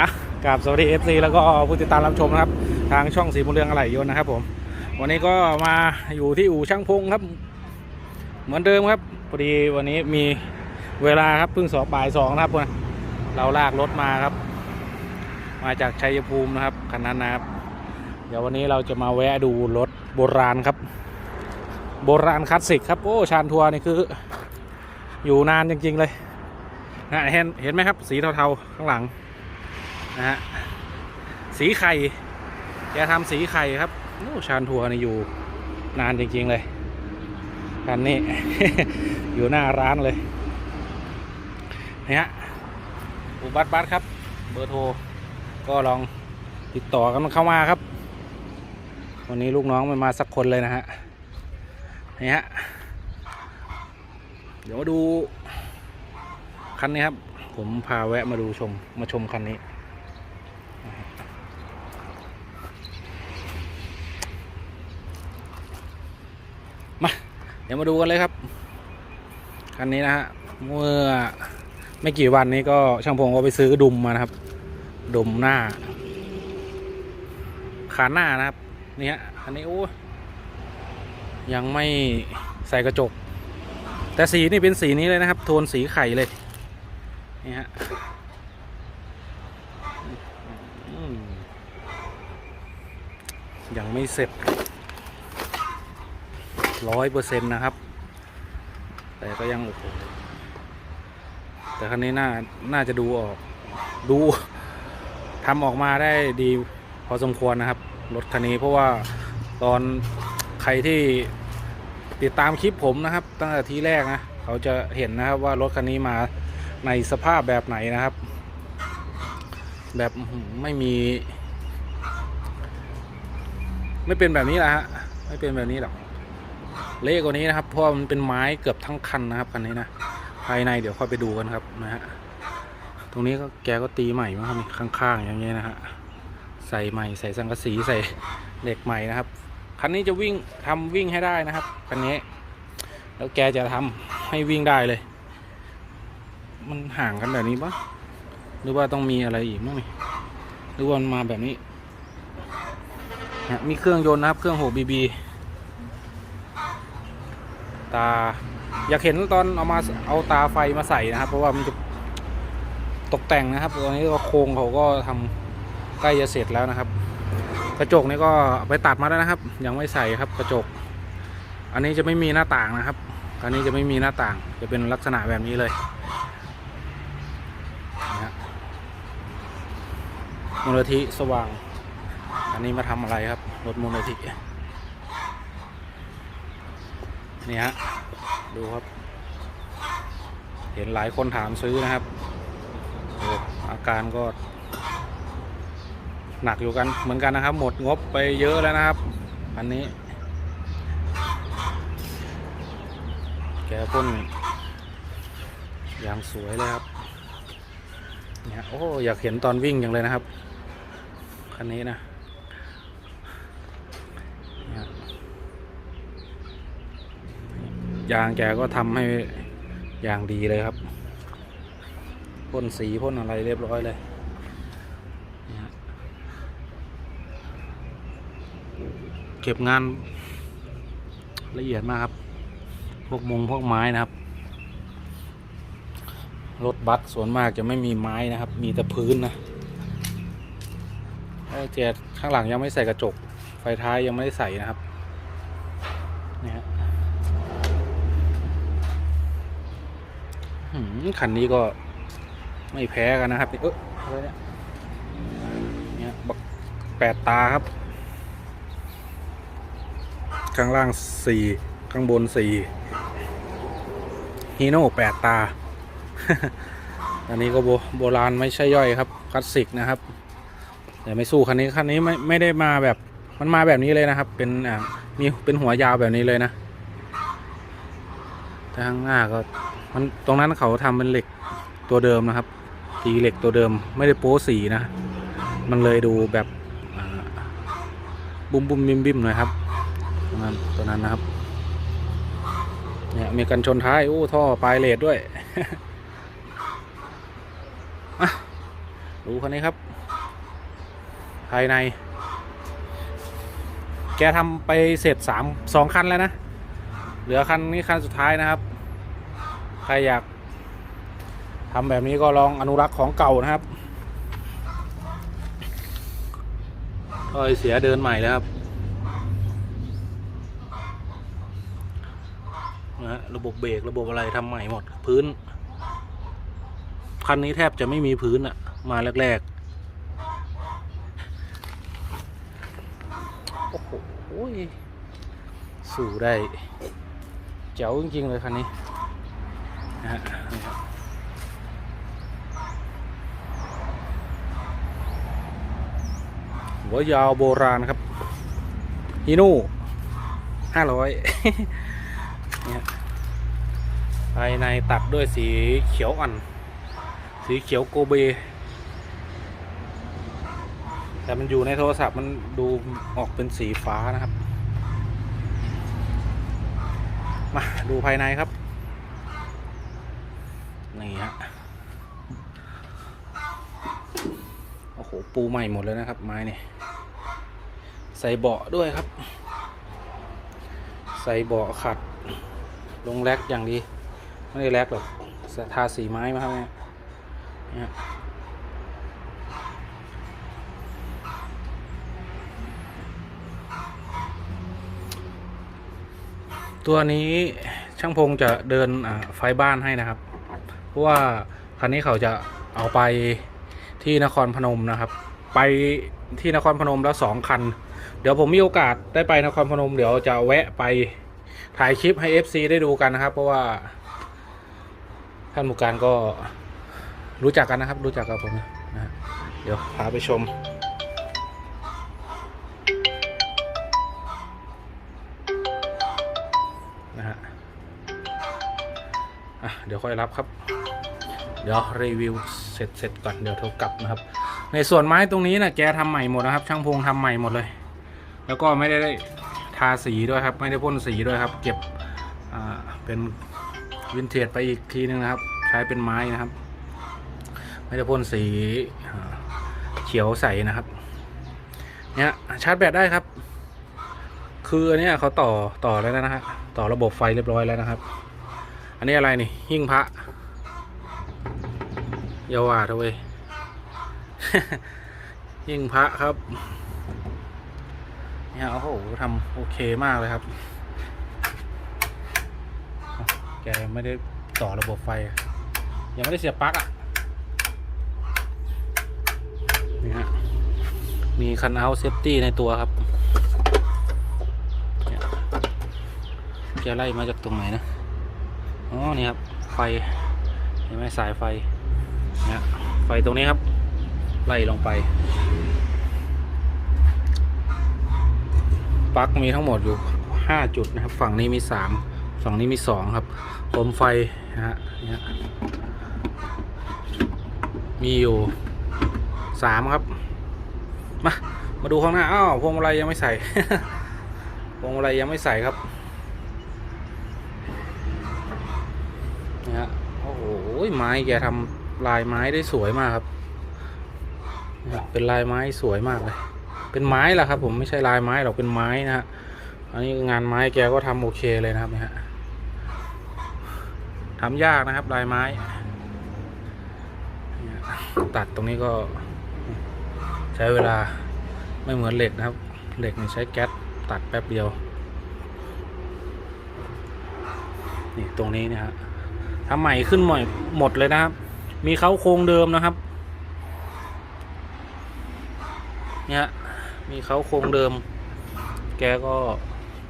อะกราบสวัสดี FC แล้วก็ผู้ติดตามรับชมนะครับ ทางช่องสีบุญเรืองอะไหล่ยนต์นะครับ ผม วันนี้ก็มาอยู่ที่อู่ช่างพงครับ เหมือนเดิมครับพอดีวันนี้มีเวลาครับเพิ่งสอบบ่ายสองนะครับเราลากรถมาครับ มาจากชัยภูมินะครับคันนั้นนะครับ เดี๋ยววันนี้เราจะมาแวะดูรถโบราณครับ โบราณคลาสสิกครับโอ้ชานทัวร์นี่คือ อยู่นานจริง ๆ เลยนะเห็นเห็นไหมครับ สีเทาๆข้างหลัง นะฮะสีไข่แกทำสีไข่ครับโอ้ชานทัวร์นี่อยู่นานจริงๆเลยคันนี้ อยู่หน้าร้านเลยนี่ฮะอุบัติบัตครับ เบอร์โทร ก็ลองติดต่อกันเข้ามาครับ วันนี้ลูกน้องไม่มาสักคนเลยนะฮะนี่ฮะเดี๋ยวมาดูคันนี้ครับ ผมพาแวะมาดูชมมาชมคันนี้ เดี๋ยวมาดูกันเลยครับ คันนี้นะฮะ เมื่อไม่กี่วันนี้ก็ช่างพงก็ไปซื้อดุมมานะครับ ดุมหน้า ขาหน้านะครับ นี่ฮะ อันนี้โอ้ยังไม่ใส่กระจก แต่สีนี่เป็นสีนี้เลยนะครับ โทนสีไข่เลย นี่ฮะยังไม่เสร็จ ร้อยเปอร์เซ็นต์นะครับ แต่ก็ยังโอ้โหแต่คันนี้น่าน่าจะดูออกดูทำออกมาได้ดีพอสมควรนะครับ รถคันนี้เพราะว่าตอนใครที่ติดตามคลิปผมนะครับ ตั้งแต่ทีแรกนะเขาจะเห็นนะครับว่ารถคันนี้มาในสภาพแบบไหนนะครับ แบบไม่มี ไม่เป็นแบบนี้แหละฮะไม่เป็นแบบนี้หรอก เละกว่านี้นะครับ เพราะมันเป็นไม้เกือบทั้งคันนะครับคันนี้นะภายในเดี๋ยวค่อยไปดูกันครับนะฮะตรงนี้ก็แกก็ตีใหม่มาครับข้างๆอย่างเงี้ยนะฮะใส่ใหม่ใส่สังกะสีใส่เหล็กใหม่นะครับคันนี้จะวิ่งทำวิ่งให้ได้นะครับคันนี้ แล้วแกจะทำให้วิ่งได้เลย มันห่างกันแบบนี้ปะหรือว่าต้องมีอะไรอีกมั้งนี่หรือว่ามันมาแบบนี้มีเครื่องยนต์นะครับเครื่อง 6 BB ตา อยากเห็นตอนเอามาเอาตาไฟมาใส่นะครับ เพราะว่ามันจะตกแต่งนะครับตอนนี้ก็โครงเขาก็ทำใกล้จะเสร็จแล้วนะครับ กระจกนี่ก็ไปตัดมาแล้วนะครับ ยังไม่ใส่ครับกระจก อันนี้จะไม่มีหน้าต่างนะครับอันนี้จะไม่มีหน้าต่าง จะเป็นลักษณะแบบนี้เลยนะมูลนิธิสว่าง อันนี้มาทำอะไรครับรถมูลนิธิ นี่ฮะ ดูครับ เห็นหลายคนถามซื้อนะครับโอ้อาการก็ หนักอยู่กันเหมือนกันนะครับ หมดงบไปเยอะแล้วนะครับ อันนี้ แกพ่นอย่างสวยเลยครับเนี่ยโอ้อยากเห็นตอนวิ่งอย่างเลยนะครับ คันนี้นะเนี่ย ยางแกก็ทำให้อย่างดีเลยครับพ่นสีพ่นอะไรเรียบร้อยเลยเก็บงานละเอียดมากครับ พวกมงพวกไม้นะครับ รถบัสส่วนมากจะไม่มีไม้นะครับ มีแต่พื้นนะเจ็ดข้างหลังยังไม่ใส่กระจก ไฟท้ายยังไม่ได้ใส่นะครับนี่ฮะหืม คันนี้ก็ไม่แพ้กันนะครับเอออะไรเนี่ยเนี่ยบักแปดตาครับ ข้างล่างสี่ข้างบนสี่ฮีโน่แปดตา อันนี้ก็โบบราณไม่ใช่ย่อยครับคลาสสิกนะครับ แต่ไม่สู้คันนี้คันนี้ไม่ไม่ได้มาแบบมันมาแบบนี้เลยนะครับ เป็นอ่ามีเป็นหัวยาวแบบนี้เลยนะแต่ข้างหน้าก็ มันตรงนั้นเขาทำเป็นเหล็กตัวเดิมนะครับตีเหล็กตัวเดิมไม่ได้โป๊สีนะ มันเลยดูแบบบุ้มบุ้มบิมบิมหน่อยครับตัวนั้นตัวนั้นนะครับเนี่ยมีกันชนท้ายโอ้ท่อปลายเลดด้วยดูคันนี้ครับ ภายใน แกทำไปเสร็จสามสองคันแล้วนะ เหลือคันนี้คันสุดท้ายนะครับ ใครอยากทำแบบนี้ก็ลองอนุรักษ์ของเก่านะครับถ้อยเสียเดินใหม่แล้วครับนะฮะระบบเบรกระบบอะไรทำใหม่หมดพื้น คันนี้แทบจะไม่มีพื้นอะมาแรกๆ โอ้โห สู่ได้ เจ๋วจริง ๆ เลยคันนี้ นะฮะหัวยาวโบราณครับฮิโน่ห้าร้อยเนี่ยภายในตัดด้วยสีเขียวอ่อน สีเขียวโกเบ แต่มันอยู่ในโทรศัพท์มันดูออกเป็นสีฟ้านะครับ มาดูภายในครับ นี่ฮะโอ้โหปูใหม่หมดเลยนะครับ ไม้นี่ใส่เบาะด้วยครับ ใส่เบาะขัด ลงแร็กอย่างดีไม่ได้แร็กหรอกทาสีไม้มาครับเนี่ยตัวนี้ช่างพงจะเดินไฟบ้านให้นะครับ ราะว่าคันนี้เขาจะเอาไปที่นครพนมนะครับ ไปที่นครพนมแล้วสองคัน เดี๋ยวผมมีโอกาสได้ไปนครพนม เดี๋ยวจะแวะไปถ่ายคลิปให้ FC ได้ดูกันนะครับ เพราะว่าท่านผู้การก็รู้จักกันนะครับ รู้จักกับผมนะฮะเดี๋ยวพาไปชม อะเดี๋ยวค่อยรับครับ เดี๋ยวรีวิวเสร็จเสร็จก่อนเดี๋ยวโทรกลับนะครับ ในส่วนไม้ตรงนี้นะแกทำใหม่หมดนะครับ ช่างพงทำใหม่หมดเลย แล้วก็ไม่ได้ทาสีด้วยครับ ไม่ได้พ่นสีด้วยครับ เก็บอ่าเป็นวินเทจไปอีกทีนึงนะครับ ใช้เป็นไม้นะครับ ไม่ได้พ่นสีเขียวใสนะครับเนี่ยชาร์จแบตได้ครับ คืออันนี้เขาต่อต่อแล้วนะฮะต่อระบบไฟเรียบร้อยแล้วนะครับ อันนี้อะไรนี่หิ้งพระเยาวาเถอะเว้ยหิ้งพระครับเนี่ยโอ้โหทำโอเคมากเลยครับ แกไม่ได้ต่อระบบไฟ ยังไม่ได้เสียบปลั๊กอะนี่ฮะมีคันเอาเซฟตี้ในตัวครับ จะไล่มาจากตรงไหนนะ อ๋อนี่ครับไฟเห็นไหมสายไฟเนี่ยไฟตรงนี้ครับ ไล่ลงไปปลั๊กมีทั้งหมดอยู่ห้าจุดนะครับ ฝั่งนี้มีสามฝั่งนี้มีสองครับโคมไฟนะฮะเนี่ยมีอยู่สามครับ มา มาดูข้างหน้า อ้าวพวงมาลัยยังไม่ใส่ พวงมาลัยยังไม่ใส่ครับ นะฮะโอ้โหไม้แกทำลายไม้ได้สวยมากครับ เป็นลายไม้สวยมากเลย เป็นไม้แหละครับ ผมไม่ใช่ลายไม้หรอกเป็นไม้นะฮะอันนี้งานไม้แกก็ทำโอเคเลยนะครับเนี่ยฮะทำยากนะครับ ลายไม้ ตัดตรงนี้ก็ ใช้เวลาไม่เหมือนเหล็กนะครับ เหล็กนี่ใช้แก๊สตัดแป๊บเดียว นี่ตรงนี้นะฮะ ทำใหม่ขึ้นใหม่หมดเลยนะครับ มีเขาโครงเดิมนะครับ เนี่ยมีเขาโครงเดิม แกก็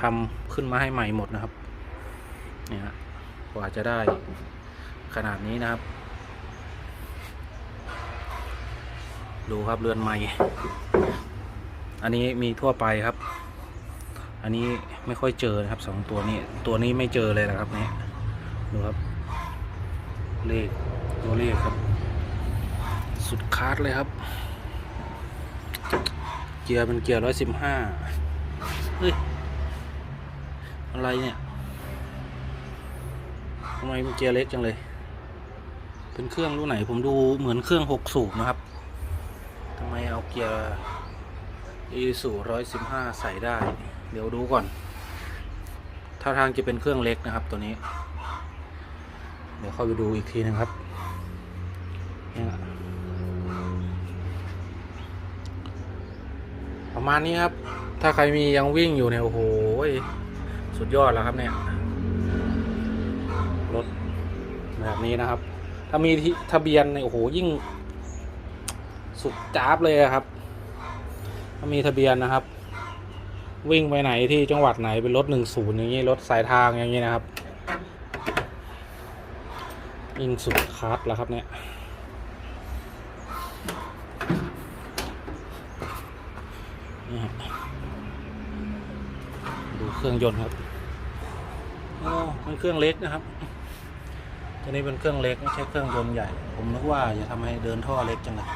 ทำขึ้นมาให้ใหม่หมดนะครับ เนี่ยกว่าจะได้ขนาดนี้นะครับ ดูครับเรือนใหม่ อันนี้มีทั่วไปครับ อันนี้ไม่ค่อยเจอนะครับสองตัวนี้ ตัวนี้ไม่เจอเลยนะครับเนี่ยดูครับ เลขตัวเลขครับ สุดคาดเลยครับ เกียร์เป็นเกียร์ร้อยสิบห้าเฮ้ย อะไรเนี่ยทำไมมันเกียร์เล็กจังเลย เป็นเครื่องรุ่นไหนผมดูเหมือนเครื่องหกสูบนะครับทำไมเอาเกียร์อีสูร้อยสิบห้าใส่ได้ เดี๋ยวดูก่อน ถ้าทางจะเป็นเครื่องเล็กนะครับตัวนี้ เดี๋ยวเข้าไปดูอีกทีนึงครับเนี่ยประมาณนี้ครับ ถ้าใครมียังวิ่งอยู่เนี่ยโอ้โหสุดยอดแล้วครับเนี่ยรถแบบนี้นะครับ ถ้ามีที่ทะเบียนเนี่ยโอ้โหยิ่ง สุดจ้าบเลยครับ ถ้ามีทะเบียนนะครับ วิ่งไปไหนที่จังหวัดไหนเป็นรถหนึ่งศูนย์อย่างนี้รถสายทางอย่างนี้นะครับ ยิ่งสุดคาร์ดแล้วครับเนี่ยนี่ฮะดูเครื่องยนต์ครับโอ้มันเครื่องเล็กนะครับ ตัวนี้เป็นเครื่องเล็กไม่ใช่เครื่องยนต์ใหญ่ ผมนึกว่าจะทำให้เดินท่อเล็กจังเลย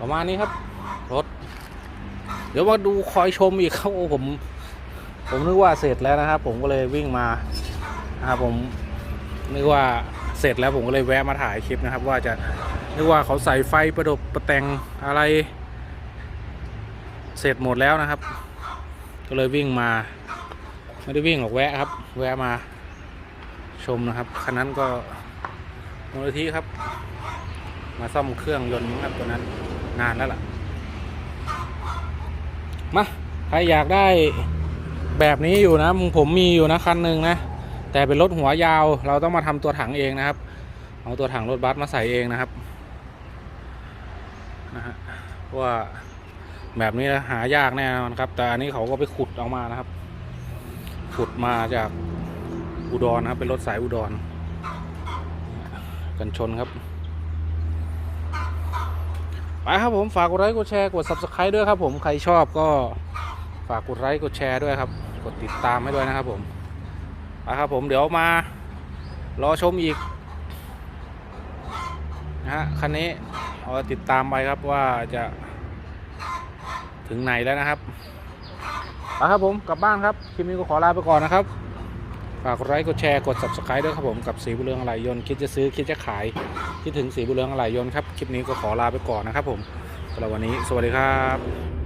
ประมาณนี้ครับ เดี๋ยวมาดูคอยชมอีกครับโอ้ผม ผมนึกว่าเสร็จแล้วนะครับ ผมก็เลยวิ่งมานะครับผมนึกว่าเสร็จแล้วผมก็เลยแวะมาถ่ายคลิปนะครับ ว่าจะนึกว่าเขาใส่ไฟประดบประแต่งอะไร เสร็จหมดแล้วนะครับ ก็เลยวิ่งมา ไม่ได้วิ่งหรอกแวะครับ แวะมาชมนะครับคันนั้นก็มูลที่ครับ มาซ่อมเครื่องยนต์ครับตัวนั้นนานแล้วล่ะ มาใครอยากได้แบบนี้อยู่นะผมมีอยู่นะคันหนึ่งนะ แต่เป็นรถหัวยาวเราต้องมาทำตัวถังเองนะครับ เอาตัวถังรถบัสมาใส่เองนะครับนะฮะว่าแบบนี้หายากแน่นอนครับ แต่อันนี้เขาก็ไปขุดเอามานะครับ ขุดมาจากอุดรนะครับ เป็นรถสายอุดร กันชนครับ ไปครับผมฝากกดไลค์กดแชร์กด subscribe ด้วยครับผมใครชอบก็ฝากกดไลค์กดแชร์ด้วยครับ กดติดตามให้ด้วยนะครับผมไปครับผมเดี๋ยวมารอชมอีกนะฮะคันนี้เอาติดตามไปครับว่าจะถึงไหนแล้วนะครับไปครับผมกลับบ้านครับคลิปนี้ก็ขอลาไปก่อนนะครับ ฝากกดไลค์กดแชร์กด subscribe ด้วยครับผมกับสีบุเรืองอะไหล่ยนต์คิดจะซื้อคิดจะขายคิดถึงสีบุเรืองอะไหล่ยนต์ครับคลิปนี้ก็ขอลาไปก่อนนะครับผมสำหรับวันนี้สวัสดีครับ